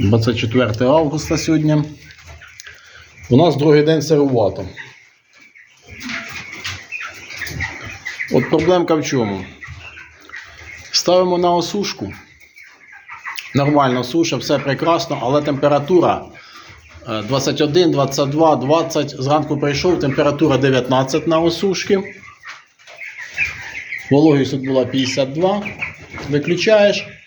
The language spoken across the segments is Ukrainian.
24 августа сьогодні. У нас другий день сирувато. От проблемка в чому? Ставимо на осушку. Нормально суша, все прекрасно, але температура е, 21, 22, 20. Зранку прийшов, температура 19 на осушки. Вологість тут була 52. Виключаєш.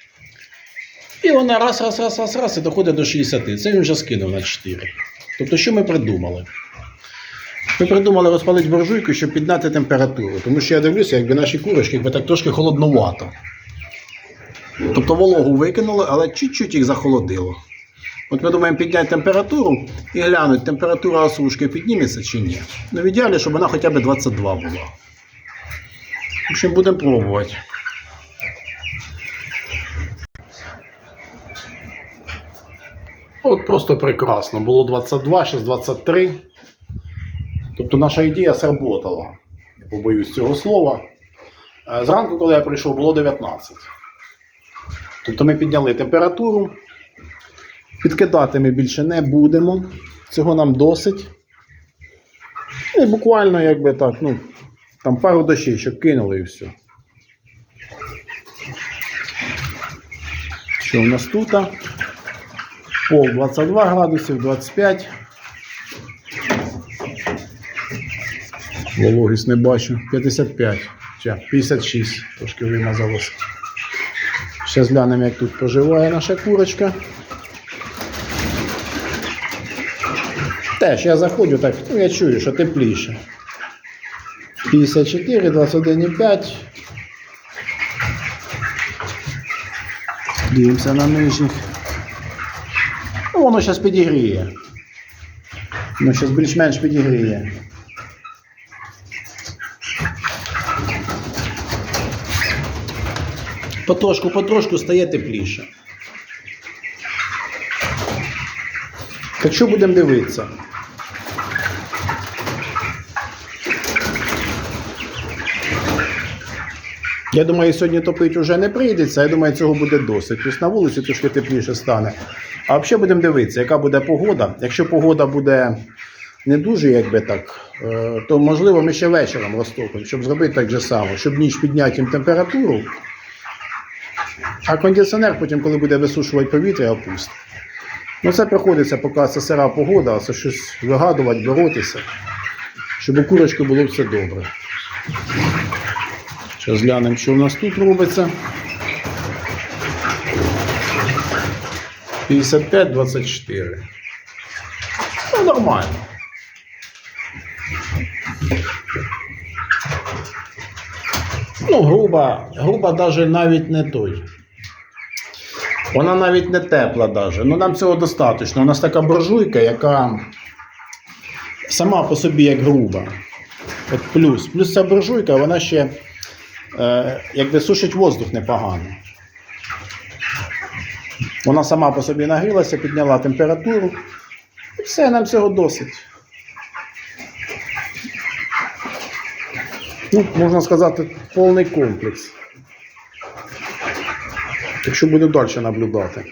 І вона раз, раз, раз, раз, раз і доходить до 60. Це він вже скинув на 4. Тобто, що ми придумали? Ми придумали розпалити буржуйку, щоб підняти температуру. Тому що я дивлюся, якби наші курочки якби так трошки холоднувато. Тобто вологу викинули, але чуть-чуть їх захолодило. От ми думаємо підняти температуру і глянути, температура осушки підніметься чи ні. Ну, в ідеалі, щоб вона хоча б 22 була. В общем, будемо пробувати. От просто прекрасно. Було 22, зараз 23. Тобто наша ідея сработала. Не побоюсь цього слова. Е, Зранку, коли я прийшов, було 19. Тобто ми підняли температуру. Підкидати ми більше не будемо. Цього нам досить. І буквально, якби так, ну, там пару дощечок кинули і все. Що у нас тут? Пол 22 градусів, 25. Вологість не бачу. 55. Чи 56. Трошки вимазалося. Зараз глянемо, як тут поживає наша курочка. Теж я заходжу так, ну я чую, що тепліше. 54, 21,5. Дивимося на нижніх. Ну, воно зараз підігріє. Воно зараз більш-менш підігріє. Потрошку, потрошку стає тепліше. Так що будемо дивитися? Я думаю, сьогодні топити вже не прийдеться. Я думаю, цього буде досить. Тобто на вулиці трошки тепліше стане. А взагалі будемо дивитися, яка буде погода. Якщо погода буде не дуже, якби так, е, то можливо ми ще вечором розтопимо, щоб зробити так же само, щоб ніч підняти їм температуру. А кондиціонер потім, коли буде висушувати повітря, опустить. Ну це приходиться, поки це сира погода, а це щось вигадувати, боротися, щоб у курочки було все добре. Зараз глянемо, що в нас тут робиться. 55-24. Ну, нормально. Ну, груба, груба даже навіть не той. Вона навіть не тепла даже. Ну нам цього достатньо. У нас така буржуйка, яка сама по собі як груба. От плюс. Плюс ця буржуйка, вона ще якби сушить воздух непогано. Вона сама по собі нагрілася, підняла температуру. І все, нам цього досить. Ну, можна сказати, повний комплекс. Якщо будемо далі наблюдати.